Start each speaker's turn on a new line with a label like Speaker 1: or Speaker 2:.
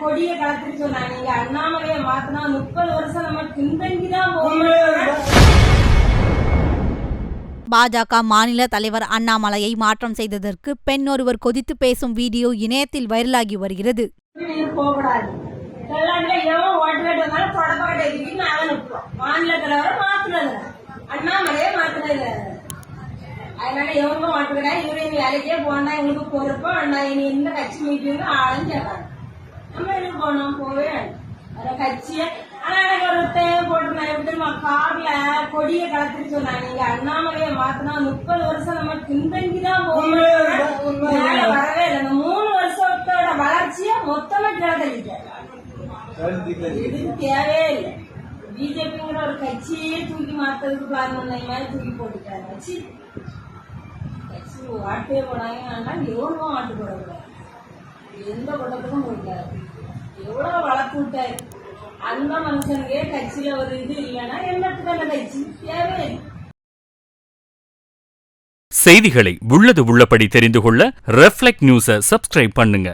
Speaker 1: கொடிய கலத்துட்டு சொன்னாங்க நீங்க அண்ணாமலையை மாத்தினா முப்பது வருஷம் நம்ம பின்தங்கிதான் போகணும்
Speaker 2: பாஜக மாநில தலைவர் அண்ணாமலையை மாற்றம் செய்ததற்கு பெண் ஒருவர் கொதித்து பேசும் வீடியோ இணையத்தில் வைரலாகி வருகிறது.
Speaker 1: நீங்க போகக்கூடாது. அதனால ஓட்டு கிடையாது இவரு எங்க வேலைக்கே போனா எங்களுக்கு பொறுப்பா அண்ணா இனி எந்த கட்சி மீட்டிங்க ஆளும் கேட்காங்க நம்ம எங்க போனோம் போவே வேற கட்சிய ஆனா எனக்கு ஒரு தேவை போட்டு எப்படி கார்ல கொடிய கலத்துட்டு சொன்னாங்க. நீங்க அண்ணாமலையை மாத்தினா முப்பது வருஷம் நம்ம பின்தங்கிதான் போகணும் மேல வரவே இல்லை. இந்த மூணு வருஷத்தோட வளர்ச்சியை மொத்தமா தள்ளிட்டாரு இதுக்கு தேவையே இல்லை. பிஜேபிங்கிற ஒரு கட்சியே தூக்கி மாத்துறதுக்கு பிளான் பண்ண மாதிரி தூக்கி போட்டுட்டாரு. கட்சி கட்சி போடாங்கன்னா எவ்வளோ ஆட்டு போடக்கூடாது எந்த கூட்டத்துக்கும் போயிட்டாரு எவ்வளோ வளர்த்து விட்டாரு. அந்த மனுஷனுக்கே கட்சியில் ஒரு இது இல்லைன்னா என்னத்துக்கு அந்த கட்சி தேவை
Speaker 3: செய்திகளை உள்ளது உள்ளபடி தெரிந்து கொள்ள ரெஃப்ளெக்ட் நியூஸை சப்ஸ்கிரைப் பண்ணுங்க.